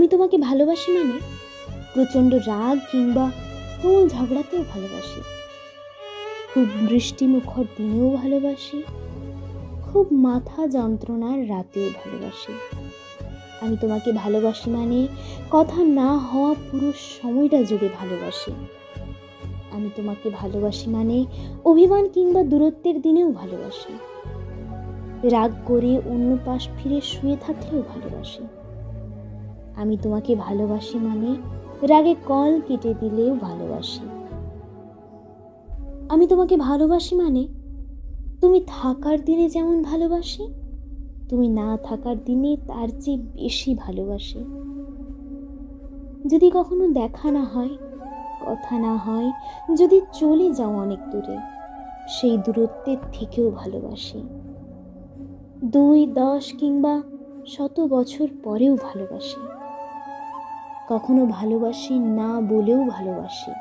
আমি তোমাকে ভালোবাসি মানে? প্রচণ্ড রাগ কিংবা তুমুল ঝগড়াতেও ভালোবাসি। খুব বৃষ্টিমুখর দিনেও ভালোবাসি। খুব মাথা যন্ত্রণার রাতেও ভালোবাসি। আমি তোমাকে ভালোবাসি মানে কথা না হওয়া পুরো সময়টা জুড়ে ভালোবাসি। আমি তোমাকে ভালোবাসি মানে অভিমান কিংবা দূরত্বের দিনেও ভালোবাসি। রাগ করে অন্য পাশ ফিরে শুয়ে থাকলেও ভালোবাসি। আমি তোমাকে ভালোবাসি মানে রাগে কল কেটে দিলেও ভালোবাসি। আমি তোমাকে ভালোবাসি মানে তুমি থাকার দিনে যেমন ভালোবাসি, তুমি না থাকার দিনে তার চেয়ে বেশি ভালোবাসি। যদি কখনো দেখা না হয়, কথা না হয়, যদি চলে যাও অনেক দূরে, সেই দূরত্বের থেকেও ভালোবাসি। দুই, দশ কিংবা শত বছর পরেও ভালোবাসি। কখনো ভালোবাসি না বলেও ভালোবাসি।